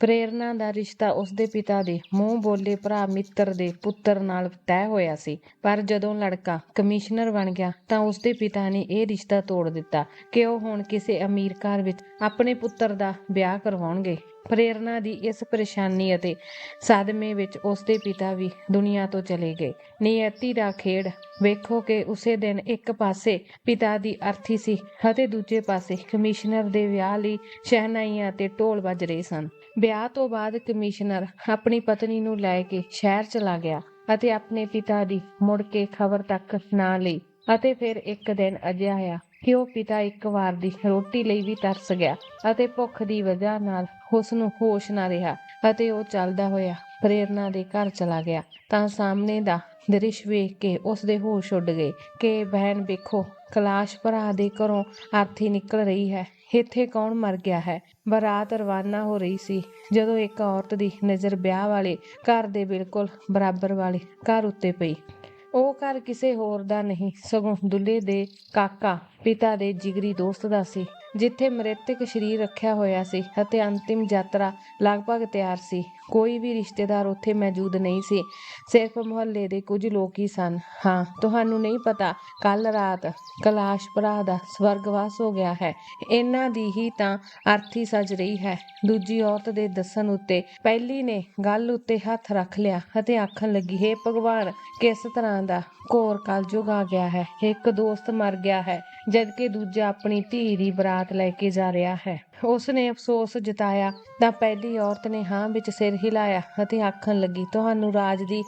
ਪ੍ਰੇਰਨਾ ਦਾ ਰਿਸ਼ਤਾ ਉਸਦੇ ਪਿਤਾ ਦੇ ਮੂੰਹ ਬੋਲੇ ਭਰਾ ਮਿੱਤਰ ਦੇ ਪੁੱਤਰ ਨਾਲ ਤੈਅ ਹੋਇਆ ਸੀ। ਪਰ ਜਦੋਂ ਲੜਕਾ ਕਮਿਸ਼ਨਰ ਬਣ ਗਿਆ ਤਾਂ ਉਸਦੇ ਪਿਤਾ ਨੇ ਇਹ ਰਿਸ਼ਤਾ ਤੋੜ ਦਿੱਤਾ ਕਿ ਉਹ ਹੁਣ ਕਿਸੇ ਅਮੀਰ ਘਰ ਵਿੱਚ ਆਪਣੇ ਪੁੱਤਰ ਦਾ ਵਿਆਹ ਕਰਵਾਉਣਗੇ। ਪ੍ਰੇਰਨਾ ਦੀ ਇਸ ਪਰੇਸ਼ਾਨੀ ਅਤੇ ਸਦਮੇ ਵਿੱਚ ਉਸਦੇ ਪਿਤਾ ਵੀ ਦੁਨੀਆ ਤੋਂ ਚਲੇ ਗਏ। ਨਿਯਤੀ ਦਾ ਖੇਡ ਵੇਖੋ ਕਿ ਉਸੇ ਦਿਨ ਇੱਕ ਪਾਸੇ ਪਿਤਾ ਦੀ ਅਰਥੀ ਸੀ ਅਤੇ ਦੂਜੇ ਪਾਸੇ ਕਮਿਸ਼ਨਰ ਦੇ ਵਿਆਹ ਲਈ ਸ਼ਹਿਨਾਈਆਂ ਅਤੇ ਢੋਲ ਵੱਜ ਰਹੇ ਸਨ। ਵਿਆਹ ਤੋਂ ਬਾਅਦ ਕਮਿਸ਼ਨਰ ਆਪਣੀ ਪਤਨੀ ਨੂੰ ਲੈ ਕੇ ਸ਼ਹਿਰ ਚਲਾ ਗਿਆ ਅਤੇ ਆਪਣੇ ਪਿਤਾ ਦੀ ਮੁੜ ਕੇ ਖਬਰ ਤੱਕ ਨਾ ਲਈ ਅਤੇ ਫਿਰ ਇੱਕ ਦਿਨ ਅਜਿਹਾ ਆਇਆ ਕਿ ਉਹ ਪਿਤਾ ਇੱਕ ਵਾਰ ਦੀ ਰੋਟੀ ਲਈ ਵੀ ਤਰਸ ਗਿਆ ਅਤੇ ਭੁੱਖ ਦੀ ਵਜ੍ਹਾ ਨਾਲ ਉਸ ਨੂੰ ਹੋਸ਼ ਨਾ ਰਿਹਾ ਅਤੇ ਉਹ ਚੱਲਦਾ ਹੋਇਆ ਪ੍ਰੇਰਨਾ ਦੇ ਘਰ ਚਲਾ ਗਿਆ। ਤਾਂ ਸਾਹਮਣੇ ਦਾ ਦ੍ਰਿਸ਼ ਵੇਖ ਕੇ ਉਸ ਦੇ ਹੋਸ਼ ਉੱਡ ਗਏ ਕਿ ਬਹਿਨ ਵੇਖੋ, ਕਲਾਸ਼ ਭਰਾ ਦੇ ਘਰੋਂ ਆਰਥੀ ਨਿਕਲ ਰਹੀ ਹੈ। ਇੱਥੇ ਕੌਣ ਮਰ ਗਿਆ ਹੈ? ਬਰਾਤ ਰਵਾਨਾ ਹੋ ਰਹੀ ਸੀ, ਜਦੋਂ ਇੱਕ ਔਰਤ ਦੀ ਨਜ਼ਰ ਵਿਆਹ ਵਾਲੇ ਘਰ ਦੇ ਬਿਲਕੁਲ ਬਰਾਬਰ ਵਾਲੇ ਘਰ ਉੱਤੇ ਪਈ। ਉਹ ਘਰ ਕਿਸੇ ਹੋਰ ਦਾ ਨਹੀਂ, ਸਗੋਂ ਦੁੱਲੇ ਦੇ ਕਾਕਾ ਪਿਤਾ ਦੇ ਜਿਗਰੀ ਦੋਸਤ ਦਾ ਸੀ, ਜਿੱਥੇ ਮ੍ਰਿਤਕ ਸ਼ਰੀਰ ਰੱਖਿਆ ਹੋਇਆ ਸੀ ਅਤੇ ਅੰਤਿਮ ਯਾਤਰਾ ਲਗਭਗ ਤਿਆਰ ਸੀ। ਕੋਈ ਵੀ ਰਿਸ਼ਤੇਦਾਰ ਉੱਥੇ ਮੌਜੂਦ ਨਹੀਂ ਸੀ, ਸਿਰਫ ਮੁਹੱਲੇ ਦੇ ਕੁਝ ਲੋਕ ਹੀ ਸਨ। ਹਾਂ, ਤੁਹਾਨੂੰ ਨਹੀਂ ਪਤਾ ਕੱਲ ਰਾਤ ਕਲਾਸ਼ ਭਰਾ ਦਾ ਸਵਰਗਵਾਸ ਹੋ ਗਿਆ ਹੈ। ਇਹਨਾਂ ਦੀ ਹੀ ਤਾਂ ਅਰਥੀ ਸਜ ਰਹੀ ਹੈ। ਦੂਜੀ ਔਰਤ ਦੇ ਦੱਸਣ ਉੱਤੇ ਪਹਿਲੀ ਨੇ ਗੱਲ ਉੱਤੇ ਹੱਥ ਰੱਖ ਲਿਆ ਅਤੇ ਆਖਣ ਲੱਗੀ, ਹੈ ਭਗਵਾਨ, ਕਿਸ ਤਰ੍ਹਾਂ ਦਾ ਘੋਰ ਕਲਯੁਗ ਆ ਗਿਆ ਹੈ। ਇੱਕ ਦੋਸਤ ਮਰ ਗਿਆ ਹੈ। ਜਦਕਿ ਦੂਜਾ ਆਪਣੀ ਧੀ ਦੀ ਬਰਾਤ ਲੈ ਕੇ ਜਾ ਰਿਹਾ ਹੈ। ਉਸ ਨੇ ਅਫਸੋਸ ਜਤਾਇਆ ਤਾਂ ਪਹਿਲੀ ਔਰਤ ਨੇ ਹਾਂ ਵਿੱਚ ਸਿਰ ਹਿਲਾਇਆ ਅਤੇ ਆਖਣ ਲੱਗੀ, ਤੁਹਾਨੂੰ ਰਾਜ ਦੀ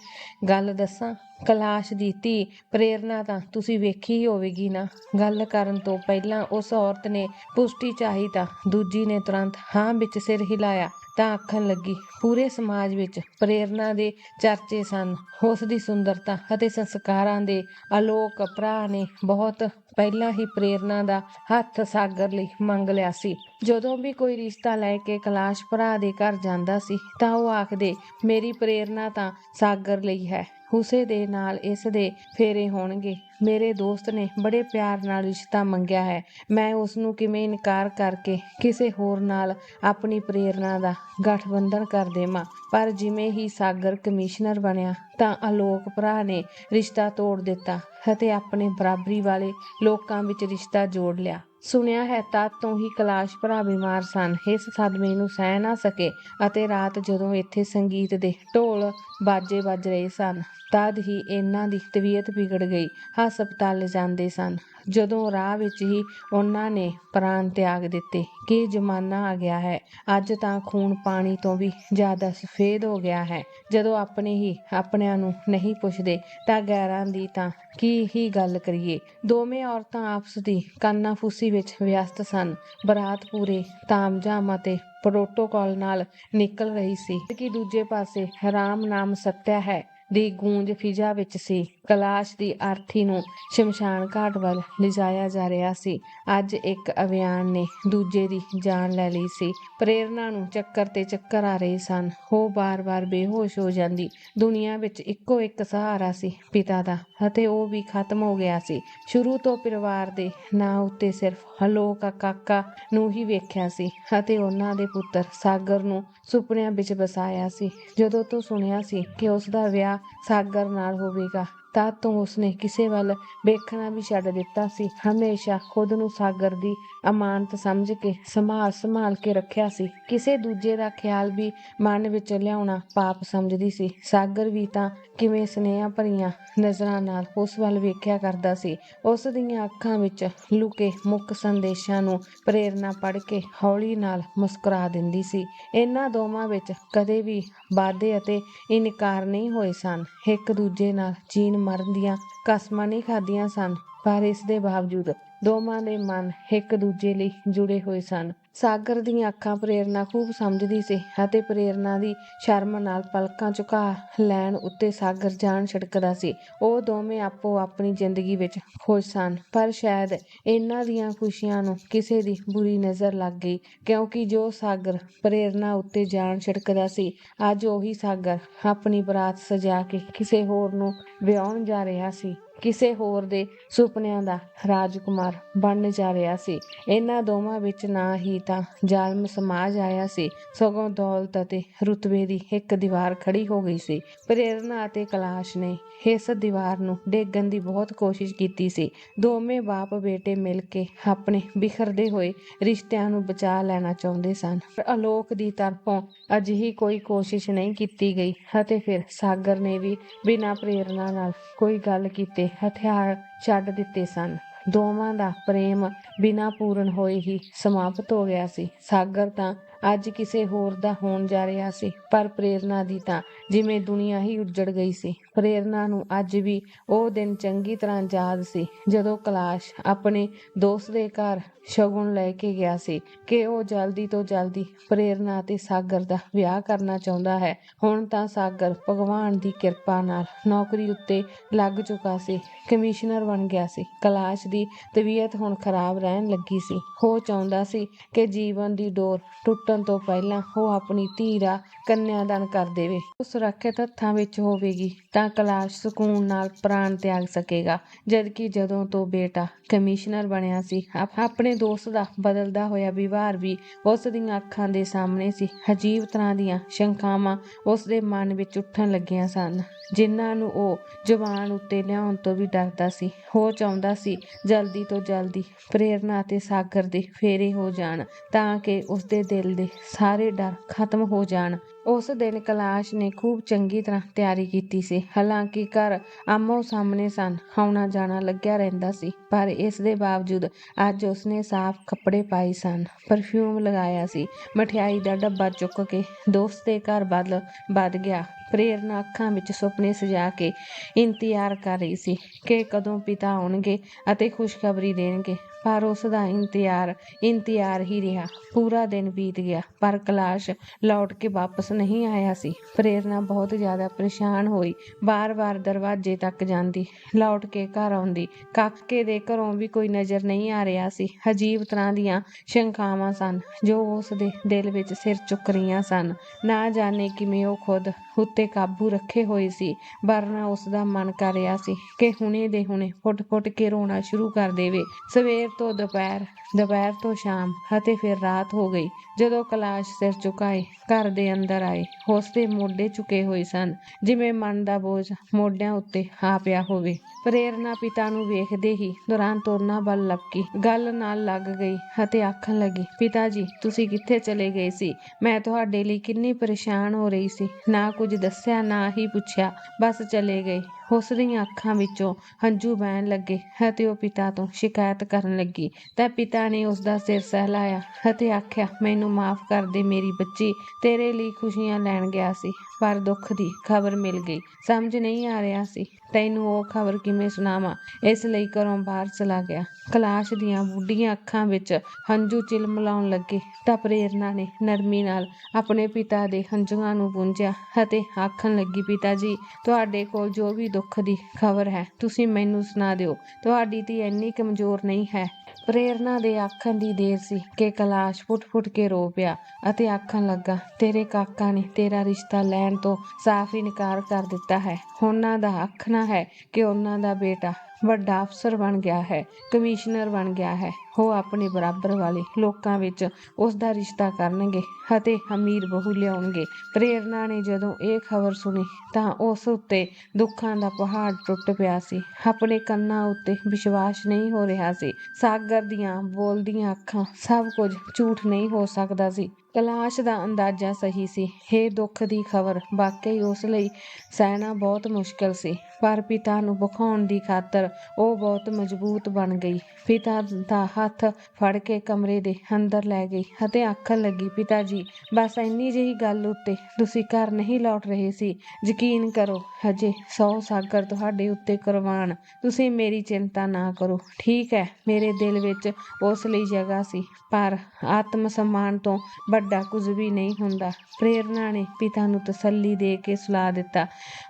ਗੱਲ ਦੱਸਾਂ? ਕਲਾਸ਼ ਦੀ ਧੀ ਪ੍ਰੇਰਨਾ ਤਾਂ ਤੁਸੀਂ ਵੇਖੀ ਹੋਵੇਗੀ ਨਾ। ਗੱਲ ਕਰਨ ਤੋਂ ਪਹਿਲਾਂ ਉਸ ਔਰਤ ਨੇ ਪੁਸ਼ਟੀ ਚਾਹੀ ਤਾਂ ਦੂਜੀ ਨੇ ਤੁਰੰਤ ਹਾਂ ਵਿੱਚ ਸਿਰ ਹਿਲਾਇਆ ਤਾਂ ਆਖਣ ਲੱਗੀ, ਪੂਰੇ ਸਮਾਜ ਵਿੱਚ ਪ੍ਰੇਰਨਾ ਦੇ ਚਰਚੇ ਸਨ। ਉਸ ਦੀ ਸੁੰਦਰਤਾ ਅਤੇ ਸੰਸਕਾਰਾਂ ਦੇ ਅਲੋਕ ਭਰਾ ਨੇ ਬਹੁਤ ਪਹਿਲਾਂ ਹੀ ਪ੍ਰੇਰਨਾ ਦਾ ਹੱਥ ਸਾਗਰ ਲਈ ਮੰਗ ਲਿਆ ਸੀ। ਜਦੋਂ ਵੀ ਕੋਈ ਰਿਸ਼ਤਾ ਲੈ ਕੇ ਕਲਾਸ਼ ਭਰਾ ਦੇ ਘਰ ਜਾਂਦਾ ਸੀ ਤਾਂ ਉਹ ਆਖਦੇ, ਮੇਰੀ ਪ੍ਰੇਰਨਾ ਤਾਂ ਸਾਗਰ ਲਈ ਹੈ। ਹੁਸੇ ਦੇ ਨਾਲ ਇਸ ਦੇ ਫੇਰੇ ਹੋਣਗੇ। ਮੇਰੇ ਦੋਸਤ ਨੇ ਬੜੇ ਪਿਆਰ ਨਾਲ ਰਿਸ਼ਤਾ ਮੰਗਿਆ ਹੈ। ਮੈਂ ਉਸ ਨੂੰ ਕਿਵੇਂ ਇਨਕਾਰ ਕਰਕੇ ਕਿਸੇ ਹੋਰ ਨਾਲ ਆਪਣੀ ਪ੍ਰੇਰਨਾ ਦਾ ਗਠਬੰਧਨ ਕਰ ਦੇਵਾਂ? ਪਰ ਜਿਵੇਂ ਹੀ ਸਾਗਰ ਕਮਿਸ਼ਨਰ ਬਣਿਆ, ਤਾਂ ਅਲੋਕ ਭਰਾ ਨੇ ਰਿਸ਼ਤਾ ਤੋੜ ਦਿੱਤਾ ਅਤੇ ਆਪਣੇ ਬਰਾਬਰੀ ਵਾਲੇ ਲੋਕਾਂ ਵਿੱਚ ਰਿਸ਼ਤਾ ਜੋੜ ਲਿਆ। ਸੁਣਿਆ ਹੈ ਤਦ ਤੋਂ ਹੀ ਕਲਾਸ਼ ਭਰਾ ਬਿਮਾਰ ਸਨ। ਇਸ ਸਦਮੇ ਨੂੰ ਸਹਿ ਨਾ ਸਕੇ ਅਤੇ ਰਾਤ ਜਦੋਂ ਇੱਥੇ ਸੰਗੀਤ ਦੇ ਢੋਲ ਬਾਜੇ ਵੱਜ ਰਹੇ ਸਨ, ਤਦ ਹੀ ਇਹਨਾਂ ਦੀ ਤਬੀਅਤ ਵਿਗੜ ਗਈ। ਹਸਪਤਾਲ ਜਾਂਦੇ ਸਨ। ਜਦੋਂ ਰਾਹ ਵਿੱਚ ਹੀ ਉਹਨਾਂ ਨੇ ਪ੍ਰਾਣ ਤਿਆਗ ਦਿੱਤੇ, ਕਿ ਜ਼ਮਾਨਾ ਆ ਗਿਆ ਹੈ? ਅੱਜ ਤਾਂ ਖੂਨ ਪਾਣੀ ਤੋਂ ਵੀ ਜ਼ਿਆਦਾ ਸਫੇਦ ਹੋ ਗਿਆ ਹੈ। ਜਦੋਂ ਆਪਣੇ ਹੀ ਆਪਣਿਆਂ ਨੂੰ ਨਹੀਂ ਪੁੱਛਦੇ ਤਾਂ ਗੈਰਾਂ ਦੀ ਤਾਂ ਕੀ ਹੀ ਗੱਲ ਕਰੀਏ? ਦੋਵੇਂ ਔਰਤਾਂ ਆਪਸ ਦੀ ਕਾਨਾਫੂਸੀ ਵਿੱਚ ਵਿਅਸਤ ਸਨ। ਬਰਾਤ ਪੂਰੇ ਤਾਮਝਾਮ ਅਤੇ ਪ੍ਰੋਟੋਕਾਲ ਨਾਲ ਨਿਕਲ ਰਹੀ ਸੀ ਕਿ ਦੂਜੇ ਪਾਸੇ ਰਾਮ ਨਾਮ ਸੱਤਿਆ ਹੈ। ਦੀ ਗੂੰਜ ਫਿਜ਼ਾ ਵਿੱਚ ਸੀ। ਕਲਾਸ਼ ਦੀ ਆਰਥੀ ਨੂੰ ਸ਼ਮਸ਼ਾਨ ਘਾਟ ਵੱਲ ਲਿਜਾਇਆ ਜਾ ਰਿਹਾ ਸੀ। ਅੱਜ ਇੱਕ ਅਭਿਆਨ ਨੇ ਦੂਜੇ ਦੀ ਜਾਨ ਲੈ ਲਈ ਸੀ। ਪ੍ਰੇਰਨਾ ਨੂੰ ਚੱਕਰ ਤੇ ਚੱਕਰ ਆ ਰਹੇ ਸਨ। ਉਹ ਬਾਰ-ਬਾਰ ਬੇਹੋਸ਼ ਹੋ ਜਾਂਦੀ। ਦੁਨੀਆ ਵਿੱਚ ਇੱਕੋ ਇੱਕ ਸਹਾਰਾ ਸੀ ਪਿਤਾ ਦਾ ਅਤੇ ਉਹ ਵੀ ਖਤਮ ਹੋ ਗਿਆ ਸੀ। ਸ਼ੁਰੂ ਤੋਂ ਪਰਿਵਾਰ ਦੇ ਨਾਂ ਉੱਤੇ ਸਿਰਫ ਹਲੋਕ ਕਾਕਾ ਨੂੰ ਹੀ ਵੇਖਿਆ ਸੀ ਅਤੇ ਉਹਨਾਂ ਦੇ ਪੁੱਤਰ ਸਾਗਰ ਨੂੰ ਸੁਪਨਿਆਂ ਵਿੱਚ ਵਸਾਇਆ ਸੀ। ਜਦੋਂ ਤੋਂ ਸੁਣਿਆ ਸੀ ਕਿ ਉਸ ਦਾ ਵਿਆਹ ਸਾਗਰ ਨਾਲ ਹੋਵੇਗਾ। ਤਦ ਤੋਂ ਉਸਨੇ ਕਿਸੇ ਵੱਲ ਵੇਖਣਾ ਵੀ ਛੱਡ ਦਿੱਤਾ ਸੀ। ਹਮੇਸ਼ਾ ਖੁਦ ਨੂੰ ਸਾਗਰ ਦੀ ਅਮਾਨਤ ਸਮਝ ਕੇ ਸੰਭਾਲ ਸੰਭਾਲ ਕੇ ਰੱਖਿਆ ਸੀ। ਕਿਸੇ ਦੂਜੇ ਦਾ ਖਿਆਲ ਵੀ ਮਨ ਵਿੱਚ ਲਿਆਉਣਾ ਪਾਪ ਸਮਝਦੀ ਸੀ। ਸਾਗਰ ਵੀ ਤਾਂ ਕਿਵੇਂ ਸਨੇਹਾਂ ਭਰੀਆਂ ਨਜ਼ਰਾਂ ਨਾਲ ਉਸ ਵੱਲ ਵੇਖਿਆ ਕਰਦਾ ਸੀ। ਉਸ ਦੀਆਂ ਅੱਖਾਂ ਵਿੱਚ ਲੁਕੇ ਮੁੱਖ ਸੰਦੇਸ਼ਾਂ ਨੂੰ ਪ੍ਰੇਰਨਾ ਪੜ੍ਹ ਕੇ ਹੌਲੀ ਨਾਲ ਮੁਸਕਰਾ ਦਿੰਦੀ ਸੀ। ਇਹਨਾਂ ਦੋਵਾਂ ਵਿੱਚ ਕਦੇ ਵੀ ਵਾਅਦੇ ਅਤੇ ਇਨਕਾਰ ਨਹੀਂ ਹੋਏ ਸਨ। ਇੱਕ ਦੂਜੇ ਨਾਲ ਜੀਣ ਮਰਨ ਦੀਆਂ ਕਸਮਾਂ ਨਹੀਂ ਖਾਧੀਆਂ ਸਨ, ਪਰ ਇਸ ਦੇ ਬਾਵਜੂਦ ਦੋਵਾਂ ਦੇ ਮਨ ਇੱਕ ਦੂਜੇ ਲਈ ਜੁੜੇ ਹੋਏ ਸਨ। ਸਾਗਰ ਦੀਆਂ ਅੱਖਾਂ ਪ੍ਰੇਰਨਾ ਖੂਬ ਸਮਝਦੀ ਸੀ ਅਤੇ ਪ੍ਰੇਰਨਾ ਦੀ ਸ਼ਰਮ ਨਾਲ ਪਲਕਾਂ ਝੁਕਾ ਲੈਣ ਉੱਤੇ ਸਾਗਰ ਜਾਨ ਛਿੜਕਦਾ ਸੀ। ਉਹ ਦੋਵੇਂ ਆਪੋ ਆਪਣੀ ਜ਼ਿੰਦਗੀ ਵਿੱਚ ਖੁਸ਼ ਸਨ, ਪਰ ਸ਼ਾਇਦ ਇਹਨਾਂ ਦੀਆਂ ਖੁਸ਼ੀਆਂ ਨੂੰ ਕਿਸੇ ਦੀ ਬੁਰੀ ਨਜ਼ਰ ਲੱਗ ਗਈ, ਕਿਉਂਕਿ ਜੋ ਸਾਗਰ ਪ੍ਰੇਰਨਾ ਉੱਤੇ ਜਾਨ ਛਿੜਕਦਾ ਸੀ, ਅੱਜ ਉਹੀ ਸਾਗਰ ਆਪਣੀ ਬਰਾਤ ਸਜਾ ਕੇ ਕਿਸੇ ਹੋਰ ਨੂੰ ਵਿਆਹਣ ਜਾ ਰਿਹਾ ਸੀ। ਕਿਸੇ ਹੋਰ ਦੇ ਸੁਪਨਿਆਂ ਦਾ ਰਾਜਕੁਮਾਰ ਬਣਨ ਜਾ ਰਿਹਾ ਸੀ। ਇਹਨਾਂ ਦੋਵਾਂ ਵਿੱਚ ਨਾ ਹੀ ਤਾਂ ਜ਼ਾਲਮ ਸਮਾਜ ਆਇਆ ਸੀ। ਸਗੋਂ ਦੌਲਤ ਅਤੇ ਰੁਤਬੇ ਦੀ ਇੱਕ ਦੀਵਾਰ ਖੜੀ ਹੋ ਗਈ ਸੀ। ਪ੍ਰੇਰਨਾ ਅਤੇ ਕਲਾਸ਼ ਨੇ ਇਸ ਦੀਵਾਰ ਨੂੰ ਡੇਗਣ ਦੀ ਬਹੁਤ ਕੋਸ਼ਿਸ਼ ਕੀਤੀ ਸੀ। ਦੋਵੇਂ ਬਾਪ ਬੇਟੇ ਮਿਲ ਕੇ ਆਪਣੇ ਬਿਖਰਦੇ ਹੋਏ ਰਿਸ਼ਤਿਆਂ ਨੂੰ ਬਚਾ ਲੈਣਾ ਚਾਹੁੰਦੇ ਸਨ। ਪਰ ਆਲੋਕ ਦੀ ਤਰਫੋਂ ਅਜਿਹੀ ਕੋਈ ਕੋਸ਼ਿਸ਼ ਨਹੀਂ ਕੀਤੀ ਗਈ ਅਤੇ ਫਿਰ ਸਾਗਰ ਨੇ ਵੀ ਬਿਨਾਂ ਪ੍ਰੇਰਨਾ ਨਾਲ ਕੋਈ ਗੱਲ ਕੀਤੇ ਹਥਿਆਰ ਛੱਡ ਦਿੱਤੇ ਸਨ। ਦੋਵਾਂ ਦਾ ਪ੍ਰੇਮ ਬਿਨਾਂ ਪੂਰਨ ਹੋਏ ਹੀ ਸਮਾਪਤ ਹੋ ਗਿਆ ਸੀ। ਸਾਗਰ ਤਾਂ ਅੱਜ ਕਿਸੇ ਹੋਰ ਦਾ ਹੋਣ ਜਾ ਰਿਹਾ ਸੀ, ਪਰ ਪ੍ਰੇਰਨਾ ਦੀ ਤਾਂ ਜਿਵੇਂ ਦੁਨੀਆ ਹੀ ਉੱਜੜ ਗਈ ਸੀ। ਪ੍ਰੇਰਨਾ ਨੂੰ ਅੱਜ ਵੀ ਉਹ ਦਿਨ ਚੰਗੀ ਤਰ੍ਹਾਂ ਯਾਦ ਸੀ, ਜਦੋਂ ਕਲਾਸ਼ ਆਪਣੇ ਦੋਸਤ ਦੇ ਘਰ ਸ਼ਗੁਨ ਲੈ ਕੇ ਗਿਆ ਸੀ ਕਿ ਉਹ ਜਲਦੀ ਤੋਂ ਜਲਦੀ ਪ੍ਰੇਰਨਾ ਅਤੇ ਸਾਗਰ ਦਾ ਵਿਆਹ ਕਰਨਾ ਚਾਹੁੰਦਾ ਹੈ। ਹੁਣ ਤਾਂ ਸਾਗਰ ਭਗਵਾਨ ਦੀ ਕਿਰਪਾ ਨਾਲ ਨੌਕਰੀ ਉੱਤੇ ਲੱਗ ਚੁੱਕਾ ਸੀ। ਕਮਿਸ਼ਨਰ ਬਣ ਗਿਆ ਸੀ। ਕਲਾਸ਼ ਦੀ ਤਬੀਅਤ ਹੁਣ ਖਰਾਬ ਰਹਿਣ ਲੱਗੀ ਸੀ। ਉਹ ਚਾਹੁੰਦਾ ਸੀ ਕਿ ਜੀਵਨ ਦੀ ਡੋਰ ਟੁੱਟਣ ਤੋਂ ਪਹਿਲਾਂ ਉਹ ਆਪਣੀ ਧੀ ਦਾ ਕੰਨਿਆਦਾਨ ਕਰ ਦੇਵੇ। ਉਹ ਸੁਰੱਖਿਅਤ ਹੱਥਾਂ ਵਿੱਚ ਹੋਵੇਗੀ ਤਾਂ ਕਲਾਸ਼ ਸਕੂਨ ਨਾਲ ਪ੍ਰਾਣ ਤਿਆਗ ਸਕੇਗਾ। ਜਦਕਿ ਜਦੋਂ ਤੋਂ ਬੇਟਾ ਕਮਿਸ਼ਨਰ ਬਣਿਆ ਸੀ ਆਪਣੇ ਦੋਸਤ ਦਾ ਬਦਲਦਾ ਹੋਇਆ ਵਿਵਹਾਰ ਵੀ ਉਸ ਦੀਆਂ ਅੱਖਾਂ ਦੇ ਸਾਹਮਣੇ ਸੀ। ਅਜੀਬ ਤਰ੍ਹਾਂ ਦੀਆਂ ਸ਼ੰਕਾਵਾਂ ਉਸ ਦੇ ਮਨ ਵਿੱਚ ਉੱਠਣ ਲੱਗੀਆਂ ਸਨ, ਜਿਨ੍ਹਾਂ ਨੂੰ ਉਹ ਜ਼ੁਬਾਨ ਉੱਤੇ ਲਿਆਉਣ ਤੋਂ ਵੀ ਡਰਦਾ ਸੀ। ਉਹ ਚਾਹੁੰਦਾ ਸੀ ਜਲਦੀ ਤੋਂ ਜਲਦੀ ਪ੍ਰੇਰਨਾ ਅਤੇ ਸਾਗਰ ਦੇ ਫੇਰੇ ਹੋ ਜਾਣ ਤਾਂ ਕਿ ਉਸ ਦੇ ਦਿਲ ਦੇ ਸਾਰੇ ਡਰ ਖਤਮ ਹੋ ਜਾਣ। ਉਸ ਦਿਨ ਕਲਾਸ਼ ਨੇ ਖੂਬ ਚੰਗੀ ਤਰ੍ਹਾਂ ਤਿਆਰੀ ਕੀਤੀ ਸੀ। ਹਾਲਾਂਕਿ ਘਰ ਆਮੋ ਸਾਹਮਣੇ ਸਨ ਆਉਣਾ ਜਾਣਾ ਲੱਗਿਆ ਰਹਿੰਦਾ ਸੀ, ਪਰ ਇਸ ਦੇ ਬਾਵਜੂਦ ਅੱਜ ਉਸਨੇ ਸਾਫ਼ ਕੱਪੜੇ ਪਾਏ ਸਨ ਪਰਫਿਊਮ ਲਗਾਇਆ ਸੀ, ਮਠਿਆਈ ਦਾ ਡੱਬਾ ਚੁੱਕ ਕੇ ਦੋਸਤ ਦੇ ਘਰ ਵੱਲ ਵੱਧ ਗਿਆ। ਪ੍ਰੇਰਨਾ ਅੱਖਾਂ ਵਿੱਚ ਸੁਪਨੇ ਸਜਾ ਕੇ ਇੰਤਜ਼ਾਰ ਕਰ ਰਹੀ ਸੀ ਕਿ ਕਦੋਂ ਪਿਤਾ ਆਉਣਗੇ ਅਤੇ ਖੁਸ਼ਖਬਰੀ ਦੇਣਗੇ। ਪਰ ਉਸ ਦਾ ਇੰਤਜ਼ਾਰ ਇੰਤਜ਼ਾਰ ਹੀ ਰਿਹਾ। ਪੂਰਾ ਦਿਨ ਬੀਤ ਗਿਆ, ਪਰ ਕਲਾਸ਼ ਲੌਟ ਕੇ ਵਾਪਸ ਨਹੀਂ ਆਇਆ ਸੀ। ਪ੍ਰੇਰਨਾ ਬਹੁਤ ਜ਼ਿਆਦਾ ਪਰੇਸ਼ਾਨ ਹੋਈ। ਬਾਰ-ਬਾਰ ਦਰਵਾਜ਼ੇ ਤੱਕ ਜਾਂਦੀ, ਲੌਟ ਕੇ ਘਰ ਆਉਂਦੀ। ਕਾਕੇ ਦੇ ਘਰੋਂ ਵੀ ਕੋਈ ਨਜ਼ਰ ਨਹੀਂ ਆ ਰਿਹਾ ਸੀ। ਅਜੀਬ ਤਰ੍ਹਾਂ ਦੀਆਂ ਸ਼ੰਕਾਵਾਂ ਸਨ ਜੋ ਉਸ ਦੇ ਦਿਲ ਵਿੱਚ ਸਿਰ ਚੁੱਕ ਰਹੀਆਂ ਸਨ। ਨਾ ਜਾਣੇ ਕਿਵੇਂ ਉਹ ਖੁਦ ਉੱਤੇ ਕਾਬੂ ਰੱਖੇ ਹੋਏ ਸੀ। ਵਰਨਾ ਉਸ ਦਾ ਮਨ ਕਰ ਰਿਹਾ ਸੀ ਕਿ ਹੁਣੇ ਦੇ ਹੁਣੇ ਫੁੱਟ-ਫੁੱਟ ਕੇ ਰੋਣਾ ਸ਼ੁਰੂ ਕਰ ਦੇਵੇ। ਸਵੇਰ ਤੋਂ ਦੁਪਹਿਰ ਦੁਪਹਿਰ ਤੋਂ ਸ਼ਾਮ ਅਤੇ ਫਿਰ ਰਾਤ ਹੋ ਗਈ। ਜਦੋਂ ਕਲਾਸ਼ ਸਿਰ ਝੁਕਾਏ, ਘਰ ਦੇ ਅੰਦਰ ਆਏ ਉਸ ਦੇ ਮੋਢੇ ਝੁਕੇ ਹੋਏ ਸਨ। ਜਿਵੇਂ ਮਨ ਦਾ ਬੋਝ ਮੋਢਿਆਂ ਉੱਤੇ ਆ ਪਿਆ ਹੋਵੇ। ਪ੍ਰੇਰਨਾ ਪਿਤਾ ਨੂੰ ਵੇਖਦੇ ਹੀ ਦੌਰਾਨ ਤੋਰਨਾ ਵੱਲ ਲਪਕੀ ਗੱਲ ਨਾਲ ਲੱਗ ਗਈ ਅਤੇ ਆਖਣ ਲੱਗੀ, ਪਿਤਾ ਜੀ, ਤੁਸੀਂ ਕਿੱਥੇ ਚਲੇ ਗਏ ਸੀ? ਮੈਂ ਤੁਹਾਡੇ ਲਈ ਕਿੰਨੀ ਪਰੇਸ਼ਾਨ ਹੋ ਰਹੀ ਸੀ। ਨਾ ਕੁਝ ਦੱਸਿਆ, ਨਾ ਹੀ ਪੁੱਛਿਆ। ਬਸ ਚਲੇ ਗਏ। ਉਸ ਦੀਆਂ ਅੱਖਾਂ ਵਿੱਚੋਂ ਹੰਝੂ ਵਹਿਣ ਲੱਗੇ ਅਤੇ ਉਹ ਪਿਤਾ ਤੋਂ ਸ਼ਿਕਾਇਤ ਕਰਨ ਲੱਗੀ। ਤਾਂ ਪਿਤਾ ਨੇ ਉਸ ਦਾ ਸਿਰ ਸਹਿਲਾਇਆ ਅਤੇ ਆਖਿਆ, ਮੈਨੂੰ ਮਾਫ ਕਰ ਦੇ ਮੇਰੀ ਬੱਚੀ, ਤੇਰੇ ਲਈ ਖੁਸ਼ੀਆਂ ਲੈਣ ਗਿਆ ਸੀ, ਪਰ ਦੁੱਖ ਦੀ ਖਬਰ ਮਿਲ ਗਈ। ਸਮਝ ਨਹੀਂ ਆ ਰਿਹਾ ਸੀ, ਤੈਨੂੰ ਉਹ ਖਬਰ ਕਿਵੇਂ ਸੁਣਾਵਾਂ? ਇਸ ਲਈ ਘਰੋਂ ਬਾਹਰ ਚਲਾ ਗਿਆ। ਕਲਾਸ਼ ਦੀਆਂ ਬੁੱਢੀਆਂ ਅੱਖਾਂ ਵਿੱਚ ਹੰਝੂ ਚਿਲਮਲਾਉਣ ਲੱਗੇ ਤਾਂ ਪ੍ਰੇਰਨਾ ਨੇ ਨਰਮੀ ਨਾਲ ਆਪਣੇ ਪਿਤਾ ਦੇ ਹੰਝੂਆਂ ਨੂੰ ਪੂੰਝਿਆ ਅਤੇ ਆਖਣ ਲੱਗੀ, ਪਿਤਾ ਜੀ, ਤੁਹਾਡੇ ਕੋਲ ਜੋ ਵੀ ਦੁੱਖ ਦੀ ਖਬਰ ਹੈ। ਤੁਸੀਂ ਮੈਨੂੰ ਸੁਣਾ ਦਿਓ ਤੁਹਾਡੀ ਧੀ ਇੰਨੀ ਕਮਜ਼ੋਰ ਨਹੀਂ ਹੈ। ਪ੍ਰੇਰਨਾ ਦੇ ਆਖਣ ਦੀ ਦੇਰ ਸੀ ਕਿ ਕਲਾਸ਼ ਫੁੱਟ-ਫੁੱਟ ਕੇ ਰੋ ਪਿਆ ਅਤੇ ਆਖਣ ਲੱਗਾ, ਤੇਰੇ ਕਾਕਾ ਨੇ ਤੇਰਾ ਰਿਸ਼ਤਾ ਲੈਣ ਤੋਂ ਸਾਫ਼ ਇਨਕਾਰ ਕਰ ਦਿੱਤਾ ਹੈ। ਉਹਨਾਂ ਦਾ ਆਖਣਾ ਹੈ ਕਿ ਉਹਨਾਂ ਦਾ ਬੇਟਾ ਵੱਡਾ ਅਫਸਰ ਬਣ ਗਿਆ ਹੈ, ਕਮਿਸ਼ਨਰ ਬਣ ਗਿਆ ਹੈ। ਉਹ ਆਪਣੇ ਬਰਾਬਰ ਵਾਲੇ ਲੋਕਾਂ ਵਿੱਚ ਉਸ ਦਾ ਰਿਸ਼ਤਾ ਕਰਨਗੇ ਅਤੇ ਅਮੀਰ ਬਹੂ ਲਿਆਉਣਗੇ। ਪ੍ਰੇਰਨਾ ਨੇ ਜਦੋਂ ਇਹ ਖਬਰ ਸੁਣੀ ਤਾਂ ਉਸ ਉੱਤੇ ਦੁੱਖਾਂ ਦਾ ਪਹਾੜ ਟੁੱਟ ਪਿਆ ਸੀ। ਆਪਣੇ ਕੰਨਾਂ ਉੱਤੇ ਵਿਸ਼ਵਾਸ ਨਹੀਂ ਹੋ ਰਿਹਾ ਸੀ। ਸਾਗਰ ਦੀਆਂ ਬੋਲਦੀਆਂ ਅੱਖਾਂ ਸਭ ਕੁਝ ਝੂਠ ਨਹੀਂ ਹੋ ਸਕਦਾ ਸੀ। ਕਲਾਸ਼ ਦਾ ਅੰਦਾਜ਼ਾ ਸਹੀ ਸੀ। ਇਹ ਦੁੱਖ ਦੀ ਖਬਰ, ਵਾਕਈ ਉਸ ਲਈ ਸਹਿਣਾ ਬਹੁਤ ਮੁਸ਼ਕਿਲ ਸੀ। ਪਰ ਪਿਤਾ ਨੂੰ ਵਿਖਾਉਣ ਦੀ ਖਾਤਰ ਉਹ ਬਹੁਤ ਮਜ਼ਬੂਤ ਬਣ ਗਈ। ਪਿਤਾ ਦਾ ਹੱਥ ਫੜ ਕੇ ਕਮਰੇ ਦੇ ਅੰਦਰ ਲੈ ਗਈ ਅਤੇ ਆਖਣ ਲੱਗੀ, ਪਿਤਾ ਜੀ, ਬਸ ਇੰਨੀ ਜਿਹੀ ਗੱਲ ਉੱਤੇ ਤੁਸੀਂ ਘਰ ਨਹੀਂ ਲੌਟ ਰਹੇ ਸੀ। ਯਕੀਨ ਕਰੋ, ਹਜੇ ਸੌ ਸਾਗਰ ਤੁਹਾਡੇ ਉੱਤੇ ਕੁਰਬਾਨ। ਤੁਸੀਂ ਮੇਰੀ ਚਿੰਤਾ ਨਾ ਕਰੋ। ਠੀਕ ਹੈ, ਮੇਰੇ ਦਿਲ ਵਿੱਚ ਉਸ ਲਈ ਜਗ੍ਹਾ ਸੀ। ਪਰ ਆਤਮ ਸਨਮਾਨ ਤੋਂ ਵੱਡਾ ਕੁਝ ਵੀ ਨਹੀਂ ਹੁੰਦਾ। ਪ੍ਰੇਰਨਾ ਨੇ ਪਿਤਾ ਨੂੰ ਤਸੱਲੀ ਦੇ ਕੇ ਸੁਲਾ ਦਿੱਤਾ,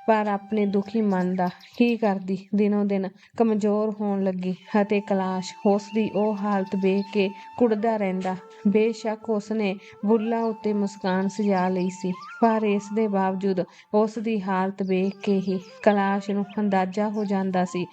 ਪਰ ਆਪਣੇ ਦੁਖੀ ਮਨ ਦਾ ਕੀ ਕਰਦੀ? ਦਿਨੋਂ ਦਿਨ ਕਮਜ਼ੋਰ ਹੋਣ ਲੱਗੀ ਅਤੇ ਕਲਾਸ਼ ਉਸ ਦੀ ਉਹ ਹਾਲਤ ਵੇਖ ਕੇ ਕੁੜਦਾ ਰਹਿੰਦਾ। ਬੇਸ਼ੱਕ ਉਸਨੇ ਬੁੱਲਾਂ ਉੱਤੇ ਮੁਸਕਾਨ ਸਜਾ ਲਈ ਸੀ, ਪਰ ਇਸ ਦੇ ਬਾਵਜੂਦ ਉਸ ਦੀ ਹਾਲਤ ਵੇਖ ਕੇ ਹੀ ਕਲਾਸ਼ ਨੂੰ ਅੰਦਾਜ਼ਾ ਹੋ ਜਾਂਦਾ ਸੀ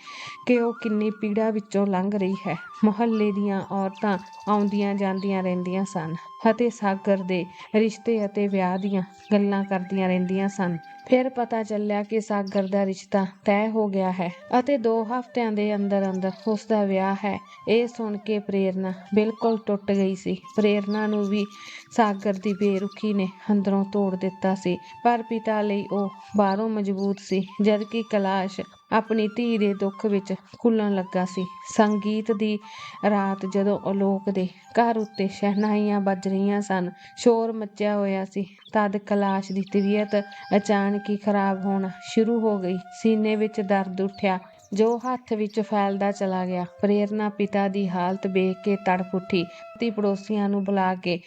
ਕਿ ਉਹ ਕਿੰਨੀ ਪੀੜਾ ਵਿੱਚੋਂ ਲੰਘ ਰਹੀ ਹੈ। ਮੁਹੱਲੇ ਦੀਆਂ ਔਰਤਾਂ ਆਉਂਦੀਆਂ ਜਾਂਦੀਆਂ ਰਹਿੰਦੀਆਂ ਸਨ ਅਤੇ ਸਾਗਰ ਦੇ ਰਿਸ਼ਤੇ ਅਤੇ ਵਿਆਹ ਦੀਆਂ ਗੱਲਾਂ ਕਰਦੀਆਂ ਰਹਿੰਦੀਆਂ ਸਨ। ਫਿਰ ਪਤਾ ਚੱਲਿਆ ਕਿ ਸਾਗਰ ਦਾ ਰਿਸ਼ਤਾ ਤੈਅ ਹੋ ਗਿਆ ਹੈ ਅਤੇ 2 ਹਫ਼ਤਿਆਂ ਦੇ ਅੰਦਰ ਅੰਦਰ ਉਸ ਦਾ ਵਿਆਹ ਹੈ। ਇਹ ਸੁਣ ਕੇ ਪ੍ਰੇਰਨਾ ਬਿਲਕੁਲ ਟੁੱਟ ਗਈ ਸੀ। ਪ੍ਰੇਰਨਾ ਨੂੰ ਵੀ ਸਾਗਰ ਦੀ ਬੇਰੁਖੀ ਨੇ ਅੰਦਰੋਂ ਤੋੜ ਦਿੱਤਾ ਸੀ। ਪਰ ਪਿਤਾ ਲਈ ਉਹ ਬਾਹਰੋਂ ਮਜ਼ਬੂਤ ਸੀ, ਜਦਕਿ ਕਲਾਸ਼ ਆਪਣੀ ਧੀ ਦੇ ਦੁੱਖ ਵਿੱਚ ਘੁਲਣ ਲੱਗਾ ਸੀ। ਸੰਗੀਤ ਦੀ ਰਾਤ ਜਦੋਂ ਅਲੋਕ ਦੇ ਘਰ ਉੱਤੇ ਸ਼ਹਿਨਾਈਆਂ ਵੱਜ ਰਹੀਆਂ ਸਨ, ਸ਼ੋਰ ਮੱਚਿਆ ਹੋਇਆ ਸੀ। ਤਦ ਕਲਾਸ਼ ਦੀ ਤਬੀਅਤ ਅਚਾਨਕ ਹੀ ਖਰਾਬ ਹੋਣਾ ਸ਼ੁਰੂ ਹੋ ਗਈ। ਸੀਨੇ ਵਿੱਚ ਦਰਦ ਉੱਠਿਆ, ਜੋ ਹੱਥ ਵਿੱਚ ਫੈਲਦਾ ਚਲਾ ਗਿਆ। ਪ੍ਰੇਰਨਾ ਪਿਤਾ ਦੀ ਹਾਲਤ ਵੇਖ ਕੇ ਤੜਪ ਉੱਠੀ। ਤੇ ਪੜੋਸੀਆਂ ਨੂੰ ਬੁਲਾ ਕੇ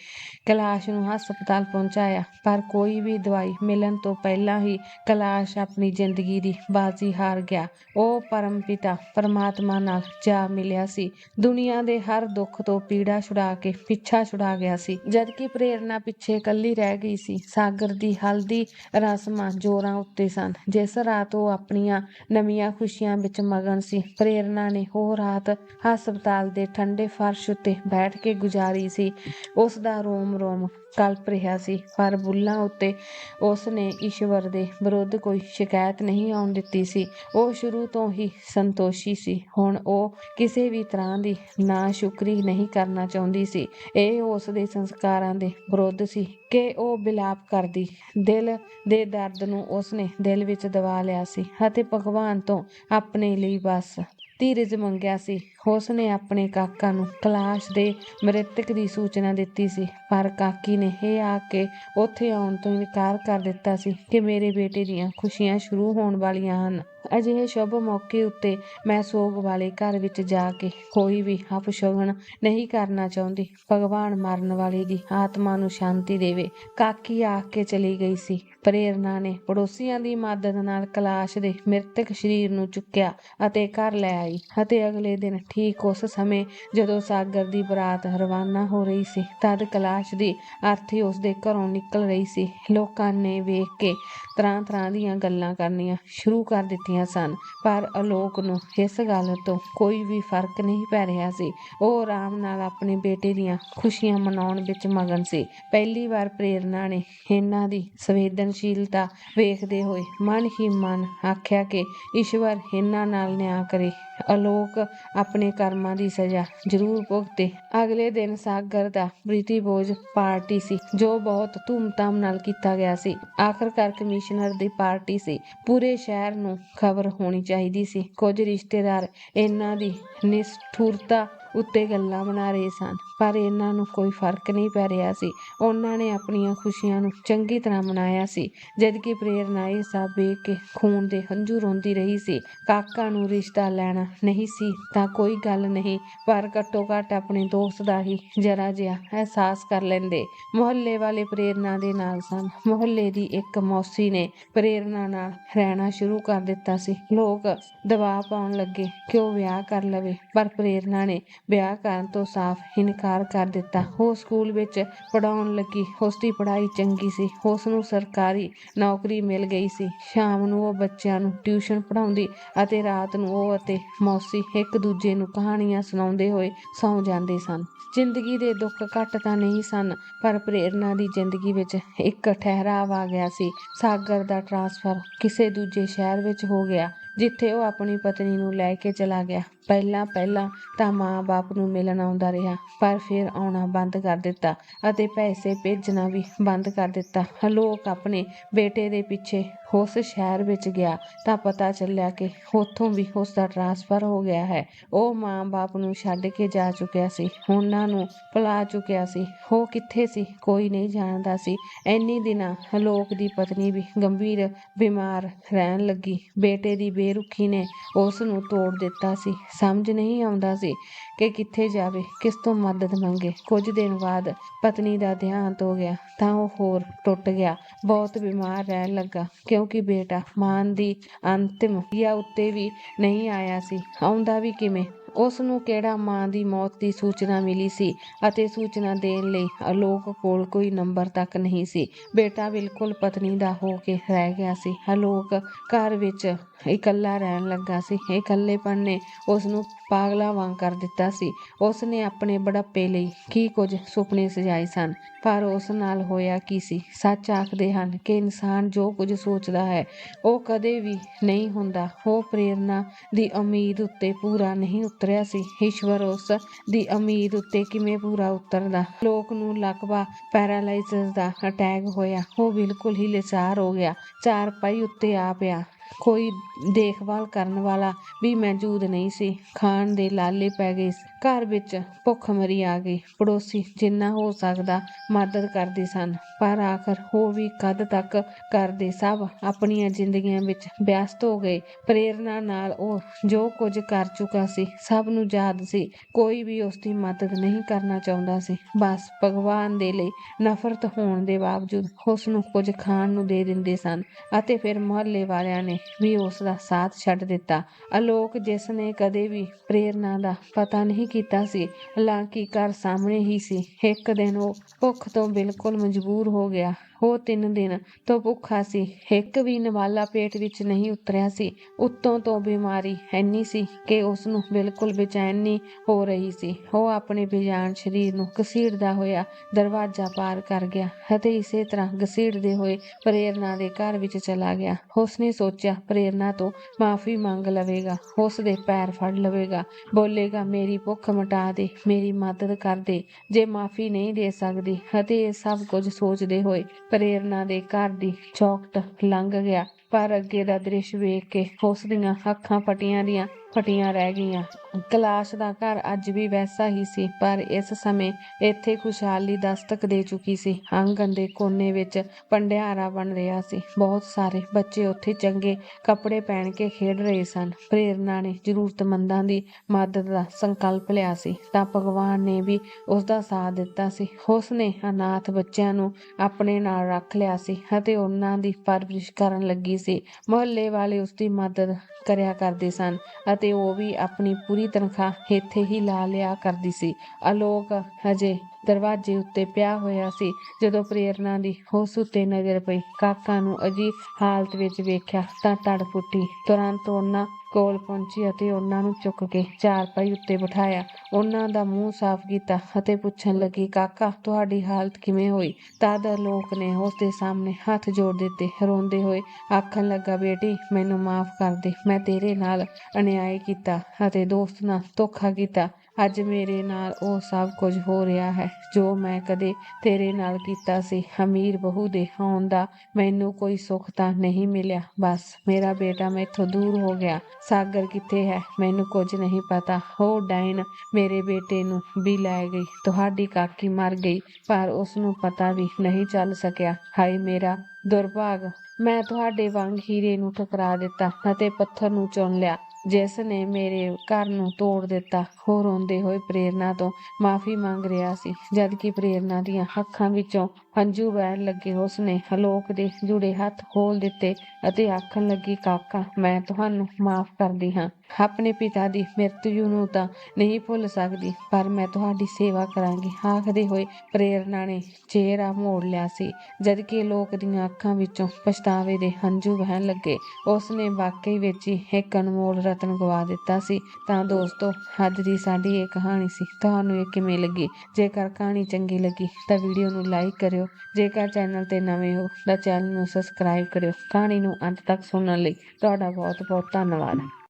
ਕੈਲਾਸ਼ ਨੂੰ ਹਸਪਤਾਲ ਪਹੁੰਚਾਇਆ। ਪਰ ਕੋਈ ਵੀ ਦਵਾਈ ਮਿਲਣ ਤੋਂ ਪਹਿਲਾਂ ਹੀ ਕੈਲਾਸ਼ ਆਪਣੀ ਜ਼ਿੰਦਗੀ ਦੀ ਬਾਜ਼ੀ ਹਾਰ ਗਿਆ। ਉਹ ਪਰਮ ਪਿਤਾ ਪਰਮਾਤਮਾ ਨਾਲ ਜਾ ਮਿਲਿਆ ਸੀ। ਦੁਨੀਆ ਦੇ ਹਰ ਦੁੱਖ ਤੋਂ ਪੀੜਾ ਛੁਡਾ ਕੇ ਪਿੱਛਾ ਛੁਡਾ ਗਿਆ ਸੀ। ਜਦਕਿ ਪ੍ਰੇਰਨਾ ਪਿੱਛੇ ਇਕੱਲੀ ਰਹਿ ਗਈ ਸੀ, ਸਾਗਰ ਦੀ ਹਲਦੀ ਰਸਮਾਂ ਜੋਰਾਂ ਉੱਤੇ ਸਨ। ਜਿਸ ਰਾਤ ਉਹ ਆਪਣੀਆਂ ਨਵੀਆਂ ਖੁਸ਼ੀਆਂ ਵਿੱਚ ਮਗਨ ਸੀ ਪ੍ਰੇਰਨਾ ਨੇ ਉਹ ਰਾਤ ਹਸਪਤਾਲ ਦੇ ਠੰਡੇ ਫਰਸ਼ ਉੱਤੇ ਬੈਠ ਕੇ ਗੁਜ਼ਾਰੀ ਸੀ। ਉਸ ਦਾ ਰੋਮ ਰੋਮ ਕਲਪ ਰਿਹਾ ਸੀ, ਪਰ ਬੁੱਲਾਂ ਉੱਤੇ ਉਸ ਨੇ ਈਸ਼ਵਰ ਦੇ ਵਿਰੁੱਧ ਕੋਈ ਸ਼ਿਕਾਇਤ ਨਹੀਂ ਆਉਣ ਦਿੱਤੀ ਸੀ। ਉਹ ਸ਼ੁਰੂ ਤੋਂ ਹੀ ਸੰਤੋਸ਼ੀ ਸੀ। ਹੁਣ ਉਹ ਕਿਸੇ ਵੀ ਤਰ੍ਹਾਂ ਦੀ ਨਾ ਸ਼ੁਕਰੀ ਨਹੀਂ ਕਰਨਾ ਚਾਹੁੰਦੀ ਸੀ। ਇਹ ਉਸ ਦੇ ਸੰਸਕਾਰਾਂ ਦੇ ਵਿਰੁੱਧ ਸੀ ਕਿ ਉਹ ਬਿਲਾਪ ਕਰਦੀ। ਦਿਲ ਦੇ ਦਰਦ ਨੂੰ ਉਸਨੇ ਦਿਲ ਵਿੱਚ ਦਬਾ ਲਿਆ ਸੀ ਅਤੇ ਭਗਵਾਨ ਤੋਂ ਆਪਣੇ ਲਈ ਬਸ ਧੀਰਜ ਮੰਗਿਆ ਸੀ। ਉਸਨੇ ਆਪਣੇ ਕਾਕਾ ਨੂੰ ਕਲਾਸ਼ ਦੇ ਮ੍ਰਿਤਕ ਦੀ ਸੂਚਨਾ ਦਿੱਤੀ ਸੀ। ਪਰ ਕਾਕੀ ਨੇ ਇਹ ਆ ਕੇ ਉੱਥੇ ਆਉਣ ਤੋਂ ਇਨਕਾਰ ਕਰ ਦਿੱਤਾ ਸੀ ਕਿ ਮੇਰੇ ਬੇਟੇ ਦੀਆਂ ਖੁਸ਼ੀਆਂ ਸ਼ੁਰੂ ਹੋਣ ਵਾਲੀਆਂ ਹਨ। ਅਜਿਹੇ ਸ਼ੁਭ ਮੌਕੇ ਉੱਤੇ ਮੈਂ ਸੋਗ ਵਾਲੇ ਘਰ ਵਿੱਚ ਜਾ ਕੇ ਕੋਈ ਵੀ ਅਪਸ਼ਗਨ ਨਹੀਂ ਕਰਨਾ ਚਾਹੁੰਦੀ। ਭਗਵਾਨ ਮਰਨ ਵਾਲੇ ਦੀ ਆਤਮਾ ਨੂੰ ਸ਼ਾਂਤੀ ਦੇਵੇ, ਕਾਕੀ ਆ ਕੇ ਚਲੀ ਗਈ ਸੀ। ਪ੍ਰੇਰਨਾ ਨੇ ਪੜੋਸੀਆਂ ਦੀ ਮਦਦ ਨਾਲ ਕਲਾਸ਼ ਦੇ ਮ੍ਰਿਤਕ ਸਰੀਰ ਨੂੰ ਚੁੱਕਿਆ ਅਤੇ ਘਰ ਲੈ ਆਈ ਅਤੇ ਅਗਲੇ ਦਿਨ ਠੀਕ ਉਸ ਸਮੇਂ ਜਦੋਂ ਸਾਗਰ ਦੀ ਬਰਾਤ ਰਵਾਨਾ ਹੋ ਰਹੀ ਸੀ, ਤਦ ਕਲਾਸ਼ ਦੀ ਅਰਥੀ ਉਸ ਦੇ ਘਰੋਂ ਨਿਕਲ ਰਹੀ ਸੀ। ਲੋਕਾਂ ਨੇ ਵੇਖ ਕੇ ਤਰ੍ਹਾਂ ਤਰ੍ਹਾਂ ਦੀਆਂ ਗੱਲਾਂ ਕਰਨੀਆਂ ਸ਼ੁਰੂ ਕਰ ਦਿੱਤੀਆਂ ਸਨ, ਪਰ ਅਲੋਕ ਨੂੰ ਇਸ ਗੱਲ ਤੋਂ ਕੋਈ ਵੀ ਫ਼ਰਕ ਨਹੀਂ ਪੈ ਰਿਹਾ ਸੀ। ਉਹ ਆਰਾਮ ਨਾਲ ਆਪਣੇ ਬੇਟੇ ਦੀਆਂ ਖੁਸ਼ੀਆਂ ਮਨਾਉਣ ਵਿੱਚ ਮਗਨ ਸੀ। ਪਹਿਲੀ ਵਾਰ ਪ੍ਰੇਰਨਾ ਨੇ ਇਹਨਾਂ ਦੀ ਸੰਵੇਦਨਸ਼ੀਲਤਾ ਵੇਖਦੇ ਹੋਏ ਮਨ ਹੀ ਮਨ ਆਖਿਆ ਕਿ ਈਸ਼ਵਰ ਇਹਨਾਂ ਨਾਲ ਨਿਆਂ ਕਰੇ। ਅਲੋਕ ਆਪਣੇ ਕਰਮਾਂ ਦੀ ਸਜ਼ਾ ਜ਼ਰੂਰ ਭੁਗਤੇ। ਅਗਲੇ ਦਿਨ ਸਾਗਰ ਦਾ ਪ੍ਰੀਤੀ ਭੋਜ ਪਾਰਟੀ ਸੀ, ਜੋ ਬਹੁਤ ਧੂਮਧਾਮ ਨਾਲ ਕੀਤਾ ਗਿਆ ਸੀ। ਆਖਰਕਾਰ ਕਮਿਸ਼ਨਰ ਦੀ ਪਾਰਟੀ ਸੀ। ਪੂਰੇ ਸ਼ਹਿਰ ਨੂੰ ਖਬਰ ਹੋਣੀ ਚਾਹੀਦੀ ਸੀ। ਕੁਝ ਰਿਸ਼ਤੇਦਾਰ ਇਹਨਾਂ ਦੀ ਨਿਸ਼ਠੁਰਤਾ ਉੱਤੇ ਗੱਲਾਂ ਬਣਾ ਰਹੇ ਸਨ, ਪਰ ਇਹਨਾਂ ਨੂੰ ਕੋਈ ਫ਼ਰਕ ਨਹੀਂ ਪੈ ਰਿਹਾ ਸੀ। ਉਹਨਾਂ ਨੇ ਆਪਣੀਆਂ ਖੁਸ਼ੀਆਂ ਨੂੰ ਚੰਗੀ ਤਰ੍ਹਾਂ ਮਨਾਇਆ ਸੀ, ਜਦਕਿ ਪ੍ਰੇਰਨਾ ਇਹ ਸਭ ਵੇਖ ਕੇ ਖੂਨ ਦੇ ਹੰਝੂ ਰੋਂਦੀ ਰਹੀ ਸੀ। ਕਾਕਾ ਨੂੰ ਰਿਸ਼ਤਾ ਲੈਣਾ ਨਹੀਂ ਸੀ ਤਾਂ ਕੋਈ ਗੱਲ ਨਹੀਂ, ਪਰ ਘੱਟੋ ਘੱਟ ਆਪਣੇ ਦੋਸਤ ਦਾ ਹੀ ਜਰਾ ਜਿਹਾ ਅਹਿਸਾਸ ਕਰ ਲੈਂਦੇ। ਮੁਹੱਲੇ ਵਾਲੇ ਪ੍ਰੇਰਨਾ ਦੇ ਨਾਲ ਸਨ। ਮੁਹੱਲੇ ਦੀ ਇੱਕ ਮੌਸੀ ਨੇ ਪ੍ਰੇਰਨਾ ਨਾਲ ਰਹਿਣਾ ਸ਼ੁਰੂ ਕਰ ਦਿੱਤਾ ਸੀ। ਲੋਕ ਦਬਾਅ ਪਾਉਣ ਲੱਗੇ ਕਿ ਉਹ ਵਿਆਹ ਕਰ ਲਵੇ? ਪਰ ਪ੍ਰੇਰਨਾ ਨੇ ਵਿਆਹ ਕਰਨ ਤੋਂ ਸਾਫ਼ ਇਨਕਾਰ ਕਰ ਦਿੱਤਾ। ਉਹ ਸਕੂਲ ਵਿੱਚ ਪੜਾਉਣ ਲੱਗੀ। ਉਸ ਦੀ ਪੜ੍ਹਾਈ ਚੰਗੀ ਸੀ। ਉਸ ਨੂੰ ਸਰਕਾਰੀ ਨੌਕਰੀ ਮਿਲ ਗਈ ਸੀ। ਸ਼ਾਮ ਨੂੰ ਉਹ ਬੱਚਿਆਂ ਨੂੰ ਟਿਊਸ਼ਨ ਪੜਾਉਂਦੀ ਅਤੇ ਰਾਤ ਨੂੰ ਉਹ ਅਤੇ ਮੌਸੀ ਇੱਕ ਦੂਜੇ ਨੂੰ ਕਹਾਣੀਆਂ ਸੁਣਾਉਂਦੇ ਹੋਏ ਸੌਂ ਜਾਂਦੇ ਸਨ। ਜ਼ਿੰਦਗੀ ਦੇ ਦੁੱਖ ਘੱਟ ਤਾਂ ਨਹੀਂ ਸਨ, ਪਰ ਪ੍ਰੇਰਨਾ ਦੀ ਜ਼ਿੰਦਗੀ ਵਿੱਚ ਇੱਕ ਠਹਿਰਾਵ ਆ ਗਿਆ ਸੀ। ਸਾਗਰ ਦਾ ਟ੍ਰਾਂਸਫਰ ਕਿਸੇ ਦੂਜੇ ਸ਼ਹਿਰ ਵਿੱਚ ਹੋ ਗਿਆ, ਜਿੱਥੇ ਉਹ ਆਪਣੀ ਪਤਨੀ ਨੂੰ ਲੈ ਕੇ ਚਲਾ ਗਿਆ। ਪਹਿਲਾਂ ਪਹਿਲਾਂ ਤਾਂ ਮਾਂ-ਬਾਪ ਨੂੰ ਮਿਲਣ ਆਉਂਦਾ ਰਿਹਾ, ਪਰ ਫਿਰ ਆਉਣਾ ਬੰਦ ਕਰ ਦਿੱਤਾ ਅਤੇ ਪੈਸੇ ਭੇਜਣਾ ਵੀ ਬੰਦ ਕਰ ਦਿੱਤਾ। ਲੋਕ ਆਪਣੇ ਬੇਟੇ ਦੇ ਪਿੱਛੇ ਉਸ ਸ਼ਹਿਰ ਵਿੱਚ ਗਿਆ ਤਾਂ ਪਤਾ ਚੱਲਿਆ ਕਿ ਉੱਥੋਂ ਵੀ ਉਸ ਦਾ ਟਰਾਂਸਫਰ ਹੋ ਗਿਆ ਹੈ। ਉਹ ਮਾਂ-ਬਾਪ ਨੂੰ ਛੱਡ ਕੇ ਜਾ ਚੁੱਕਿਆ ਸੀ, ਉਹਨਾਂ ਨੂੰ ਭੁਲਾ ਚੁੱਕਿਆ ਸੀ। ਉਹ ਕਿੱਥੇ ਸੀ? ਕੋਈ ਨਹੀਂ ਜਾਣਦਾ ਸੀ। ਇੰਨੀ ਦਿਨਾਂ ਲੋਕ ਦੀ ਪਤਨੀ ਵੀ ਗੰਭੀਰ ਬਿਮਾਰ ਰਹਿਣ ਲੱਗੀ। ਬੇਟੇ ਦੀ ਬੇਰੁਖੀ ਨੇ ਉਸ ਨੂੰ ਤੋੜ ਦਿੱਤਾ ਸੀ। ਸਮਝ ਨਹੀਂ ਆਉਂਦਾ ਸੀ ਕਿ ਕਿੱਥੇ ਜਾਵੇ, ਕਿਸ ਤੋਂ ਮਦਦ ਮੰਗੇ। ਕੁਝ ਦਿਨ ਬਾਅਦ ਪਤਨੀ ਦਾ ਦੇਹਾਂਤ ਹੋ ਗਿਆ ਤਾਂ ਉਹ ਹੋਰ ਟੁੱਟ ਗਿਆ। ਬਹੁਤ ਬਿਮਾਰ ਰਹਿਣ ਲੱਗਾ ਕਿਉਂਕਿ ਬੇਟਾ ਮਾਂ ਦੀ ਅੰਤਿਮ ਕਿਰਿਆ ਉੱਤੇ ਵੀ ਨਹੀਂ ਆਇਆ ਸੀ। ਆਉਂਦਾ ਵੀ ਕਿਵੇਂ? ਉਸ ਨੂੰ ਕਿਹੜਾ ਮਾਂ ਦੀ ਮੌਤ ਦੀ ਸੂਚਨਾ ਮਿਲੀ ਸੀ ਅਤੇ ਸੂਚਨਾ ਦੇਣ ਲਈ ਅਲੋਕ ਕੋਲ ਕੋਈ ਨੰਬਰ ਤੱਕ ਨਹੀਂ ਸੀ। ਬੇਟਾ ਬਿਲਕੁਲ ਪਤਨੀ ਦਾ ਹੋ ਕੇ ਰਹਿ ਗਿਆ ਸੀ। ਅਲੋਕ ਘਰ ਵਿੱਚ ਇਕੱਲਾ ਰਹਿਣ ਲੱਗਾ ਸੀ। ਇਕੱਲੇਪਣ ਨੇ ਉਸ ਨੂੰ ਪਾਗਲਾ ਵਾਂਗ ਕਰ ਦਿੱਤਾ ਸੀ। ਉਸ ਨੇ ਆਪਣੇ ਬੜਾਪੇ ਲਈ ਕੀ ਕੁਝ ਸੁਪਨੇ ਸਜਾਏ ਸਨ, ਪਰ ਉਸ ਨਾਲ ਹੋਇਆ ਕੀ ਸੀ? ਸੱਚ ਆਖਦੇ ਹਨ ਕਿ ਇਨਸਾਨ ਜੋ ਕੁਝ ਸੋਚਦਾ ਹੈ, ਉਹ ਕਦੇ ਵੀ ਨਹੀਂ ਹੁੰਦਾ। ਉਹ ਪ੍ਰੇਰਨਾ ਦੀ ਉਮੀਦ ਉੱਤੇ ਪੂਰਾ ਨਹੀਂ ਉਤਰਿਆ ਸੀ। ਈਸ਼ਵਰ ਉਸ ਦੀ ਉਮੀਦ ਉੱਤੇ ਕਿਵੇਂ ਪੂਰਾ ਉਤਰਦਾ? ਲੋਕ ਨੂੰ ਲਕਵਾ ਪੈਰਾਲਾਈਸਿਸ ਦਾ ਅਟੈਕ ਹੋਇਆ। ਉਹ ਬਿਲਕੁਲ ਹੀ ਲਾਚਾਰ ਹੋ ਗਿਆ। ਚਾਰ ਪਾਈ ਉੱਤੇ ਆ ਪਿਆ। ਕੋਈ ਦੇਖਭਾਲ ਕਰਨ ਵਾਲਾ ਵੀ ਮੌਜੂਦ ਨਹੀਂ ਸੀ। ਖਾਣ ਦੇ ਲਾਲੇ ਪੈ ਗਏ ਘਰ ਵਿੱਚ ਭੁੱਖਮਰੀ ਆ ਗਈ। ਪੜੋਸੀ ਜਿੰਨਾ ਹੋ ਸਕਦਾ ਮਦਦ ਕਰਦੇ ਸਨ, ਪਰ ਆਖਰ ਉਹ ਵੀ ਕਦ ਤੱਕ ਕਰਦੇ? ਸਭ ਆਪਣੀਆਂ ਜ਼ਿੰਦਗੀਆਂ ਵਿੱਚ ਵਿਅਸਤ ਹੋ ਗਏ। ਪ੍ਰੇਰਨਾ ਨਾਲ ਉਹ ਜੋ ਕੁਝ ਕਰ ਚੁੱਕਾ ਸੀ, ਸਭ ਨੂੰ ਯਾਦ ਸੀ। ਕੋਈ ਵੀ ਉਸ ਦੀ ਮਦਦ ਨਹੀਂ ਕਰਨਾ ਚਾਹੁੰਦਾ ਸੀ। ਬਸ ਭਗਵਾਨ ਦੇ ਲਈ ਨਫ਼ਰਤ ਹੋਣ ਦੇ ਬਾਵਜੂਦ ਉਸ ਨੂੰ ਕੁਝ ਖਾਣ ਨੂੰ ਦੇ ਦਿੰਦੇ ਸਨ ਅਤੇ ਫਿਰ ਮੁਹੱਲੇ ਵਾਲਿਆਂ ਨੇ ਵੀ ਉਸ ਦਾ ਸਾਥ ਛੱਡ ਦਿੱਤਾ। ਅਲੋਕ ਜਿਸ ਨੇ ਕਦੇ ਵੀ ਪ੍ਰੇਰਨਾ ਦਾ ਪਤਾ ਨਹੀਂ ਕੀਤਾ ਸੀ, ਹਾਲਾਂਕਿ ਘਰ ਸਾਹਮਣੇ ਹੀ ਸੀ। ਇੱਕ ਦਿਨ ਉਹ ਭੁੱਖ ਤੋਂ ਬਿਲਕੁਲ ਮਜਬੂਰ ਹੋ ਗਿਆ। ਉਹ ਤਿੰਨ ਦਿਨ ਤੋਂ ਭੁੱਖਾ ਸੀ। ਇੱਕ ਵੀ ਨਵਾਲਾ ਪੇਟ ਵਿੱਚ ਨਹੀਂ ਉਤਰਿਆ ਸੀ। ਉੱਤੋਂ ਤੋਂ ਬਿਮਾਰੀ ਐਨੀ ਸੀ ਕਿ ਉਸ ਨੂੰ ਬਿਲਕੁਲ ਬੇਚੈਨੀ ਹੋ ਰਹੀ ਸੀ। ਉਹ ਆਪਣੇ ਬੇਜਾਨ ਸਰੀਰ ਨੂੰ ਘਸੀੜਦਾ ਹੋਇਆ ਦਰਵਾਜ਼ਾ ਪਾਰ ਕਰ ਗਿਆ ਅਤੇ ਇਸੇ ਤਰ੍ਹਾਂ ਘਸੀੜਦੇ ਹੋਏ ਪ੍ਰੇਰਨਾ ਦੇ ਘਰ ਵਿੱਚ ਚਲਾ ਗਿਆ। ਉਸਨੇ ਸੋਚਿਆ, ਪ੍ਰੇਰਨਾ ਤੋਂ ਮਾਫੀ ਮੰਗ ਲਵੇਗਾ ਉਸ ਦੇ ਪੈਰ ਫੜ ਲਵੇਗਾ। ਬੋਲੇਗਾ, ਮੇਰੀ ਭੁੱਖ ਮਿਟਾ ਦੇ, ਮੇਰੀ ਮਦਦ ਕਰ ਦੇ। ਜੇ ਮਾਫੀ ਨਹੀਂ ਦੇ ਸਕਦੀ ਅਤੇ ਇਹ ਸਭ ਕੁਝ ਸੋਚਦੇ ਹੋਏ ਪ੍ਰੇਰਨਾ ਦੇ ਘਰ ਦੀ ਚੌਕਟ ਲੰਘ ਗਿਆ। ਪਰ ਅੱਗੇ ਦਾ ਦ੍ਰਿਸ਼ ਵੇਖ ਕੇ ਉਸ ਦੀਆਂ ਅੱਖਾਂ ਫਟੀਆਂ ਦੀਆਂ ਫਟੀਆਂ ਰਹਿ ਗਈਆਂ। ਕਲਾਸ਼ ਦਾ ਘਰ ਅੱਜ ਵੀ ਵੈਸਾ ਹੀ ਸੀ, ਪਰ ਇਸ ਸਮੇਂ ਇੱਥੇ ਖੁਸ਼ਹਾਲੀ ਦਸਤਕ ਦੇ ਚੁੱਕੀ ਸੀ। ਆਂਗਨ ਦੇ ਕੋਨੇ ਵਿੱਚ ਪੰਡਿਆਰਾ ਬਣ ਰਿਹਾ ਸੀ। ਬਹੁਤ ਸਾਰੇ ਬੱਚੇ ਉੱਥੇ ਚੰਗੇ ਕੱਪੜੇ ਪਹਿਨ ਕੇ ਖੇਡ ਰਹੇ ਸਨ। ਪ੍ਰੇਰਨਾ ਨੇ ਜ਼ਰੂਰਤਮੰਦਾਂ ਦੀ ਮਦਦ ਦਾ ਸੰਕਲਪ ਲਿਆ ਸੀ। ਤਾਂ ਭਗਵਾਨ ਨੇ ਵੀ ਉਸ ਦਾ ਸਾਥ ਦਿੱਤਾ ਸੀ। ਉਸ ਨੇ ਅਨਾਥ ਬੱਚਿਆਂ ਨੂੰ ਆਪਣੇ ਨਾਲ ਰੱਖ ਲਿਆ ਸੀ ਅਤੇ ਉਹਨਾਂ ਦੀ ਪਰਵਰਿਸ਼ ਕਰਨ ਲੱਗੀ ਸੀ। ਮੁਹੱਲੇ ਵਾਲੇ ਉਸ ਦੀ ਮਦਦ ਕਰਿਆ ਕਰਦੇ ਸਨ ਅਤੇ ਉਹ ਵੀ ਆਪਣੀ ਪੂਰੀ ਤਨਖਾਹ ਇੱਥੇ ਹੀ ਲਾ ਲਿਆ ਕਰਦੀ ਸੀ। ਆਲੋਕ ਹਜੇ ਦਰਵਾਜ਼ੇ ਉੱਤੇ ਪਿਆ ਹੋਇਆ ਸੀ। ਜਦੋਂ ਪ੍ਰੇਰਨਾ ਦੀ ਉਸ ਉੱਤੇ ਨਜ਼ਰ ਪਈ, ਕਾਕਾ ਨੂੰ ਅਜੀ ਹਾਲਤ ਵਿੱਚ ਵੇਖਿਆ ਤਾਂ ਤੜ ਫੁੱਟੀ ਤੁਰੰਤ ਉਹਨਾਂ ਕੋਲ ਪਹੁੰਚੀ ਅਤੇ ਉਹਨਾਂ ਨੂੰ ਚੁੱਕ ਕੇ ਚਾਰਪਾਈ ਉੱਤੇ ਬਿਠਾਇਆ। ਉਹਨਾਂ ਦਾ ਮੂੰਹ ਸਾਫ਼ ਕੀਤਾ ਅਤੇ ਪੁੱਛਣ ਲੱਗੀ, ਕਾਕਾ, ਤੁਹਾਡੀ ਹਾਲਤ ਕਿਵੇਂ ਹੋਈ? ਤਦ ਲੋਕ ਨੇ ਉਸ ਦੇ ਸਾਹਮਣੇ ਹੱਥ ਜੋੜ ਦਿੱਤੇ। ਰੋਂਦੇ ਹੋਏ ਆਖਣ ਲੱਗਾ, ਬੇਟੀ, ਮੈਨੂੰ ਮਾਫ ਕਰ ਦੇ। ਮੈਂ ਤੇਰੇ ਨਾਲ ਅਨਿਆਏ ਕੀਤਾ ਅਤੇ ਦੋਸਤ ਨਾਲ ਧੋਖਾ ਕੀਤਾ। ਅੱਜ ਮੇਰੇ ਨਾਲ ਉਹ ਸਭ ਕੁਝ ਹੋ ਰਿਹਾ ਹੈ, ਜੋ ਮੈਂ ਕਦੇ ਤੇਰੇ ਨਾਲ ਕੀਤਾ ਸੀ। ਅਮੀਰ ਬਹੂ ਦੇ ਹੋਣ ਦਾ ਮੈਨੂੰ ਕੋਈ ਸੁੱਖ ਤਾਂ ਨਹੀਂ ਮਿਲਿਆ। ਬਸ ਮੇਰਾ ਬੇਟਾ ਮੈਥੋਂ ਦੂਰ ਹੋ ਗਿਆ। ਸਾਗਰ ਕਿੱਥੇ ਹੈ? ਮੈਨੂੰ ਕੁਝ ਨਹੀਂ ਪਤਾ। ਉਹ ਡਾਇਨ, ਮੇਰੇ ਬੇਟੇ ਨੂੰ ਵੀ ਲੈ ਗਈ। ਤੁਹਾਡੀ ਕਾਕੀ ਮਰ ਗਈ, ਪਰ ਉਸ ਨੂੰ ਪਤਾ ਵੀ ਨਹੀਂ ਚੱਲ ਸਕਿਆ। ਹਾਏ ਮੇਰਾ ਦੁਰਭਾਗ, ਮੈਂ ਤੁਹਾਡੇ ਵਾਂਗ ਹੀਰੇ ਨੂੰ ਠਕਰਾ ਦਿੱਤਾ ਅਤੇ ਪੱਥਰ ਨੂੰ ਚੁਣ ਲਿਆ। ਜਿਸ ਨੇ ਮੇਰੇ ਘਰ ਨੂੰ ਤੋੜ ਦਿੱਤਾ ਉਹ ਰੋਂਦੇ ਹੋਏ ਪ੍ਰੇਰਨਾ ਤੋਂ ਮਾਫੀ ਮੰਗ ਰਿਹਾ ਸੀ ਜਦ ਕਿ ਪ੍ਰੇਰਨਾ ਦੀਆਂ ਅੱਖਾਂ ਵਿੱਚੋਂ ਹੰਝੂ ਵਹਿਣ ਲੱਗੇ ਉਸਨੇ ਹਲੋਕ ਦੇ ਜੁੜੇ ਹੱਥ ਖੋਲ ਦਿੱਤੇ ਅਤੇ ਆਖਣ ਲੱਗੀ, ਕਾਕਾ, ਮੈਂ ਤੁਹਾਨੂੰ ਮਾਫ ਕਰਦੀ ਹਾਂ। ਆਪਣੇ ਪਿਤਾ ਦੀ ਮ੍ਰਿਤੂ ਨੂੰ ਤਾਂ ਨਹੀਂ ਭੁੱਲ ਸਕਦੀ, ਪਰ ਮੈਂ ਤੁਹਾਡੀ ਸੇਵਾ ਕਰਾਂਗੀ। ਆਖਦੇ ਹੋਏ ਪ੍ਰੇਰਨਾ ਨੇ ਚਿਹਰਾ ਮੋੜ ਲਿਆ ਸੀ। ਜਦ ਕਿ ਲੋਕ ਦੀਆਂ ਅੱਖਾਂ ਵਿੱਚੋਂ ਪਛਤਾਵੇ ਦੇ ਹੰਝੂ ਵਹਿਣ ਲੱਗੇ, ਉਸਨੇ ਵਾਕਈ ਵਿੱਚ ਹੀ ਇੱਕ ਅਨਮੋਲ ਰਤਨ ਗਵਾ ਦਿੱਤਾ ਸੀ। ਤਾਂ ਦੋਸਤੋ, ਅੱਜ ਦੀ ਸਾਡੀ ਇਹ ਕਹਾਣੀ ਸੀ। ਤੁਹਾਨੂੰ ਇਹ ਕਿਵੇਂ ਲੱਗੀ? ਜੇਕਰ ਕਹਾਣੀ ਚੰਗੀ ਲੱਗੀ, ਤਾਂ ਵੀਡੀਓ ਨੂੰ ਲਾਈਕ ਕਰਿਓ ਕਰਿਓ ਜੇਕਰ ਚੈਨਲ ਤੇ ਨਵੇਂ ਹੋ ਤਾਂ ਚੈਨਲ ਨੂੰ ਸਬਸਕ੍ਰਾਈਬ ਕਰਿਓ। ਕਹਾਣੀ ਨੂੰ ਅੰਤ ਤੱਕ ਸੁਣਨ ਲਈ ਤੁਹਾਡਾ ਬਹੁਤ ਬਹੁਤ ਧੰਨਵਾਦ।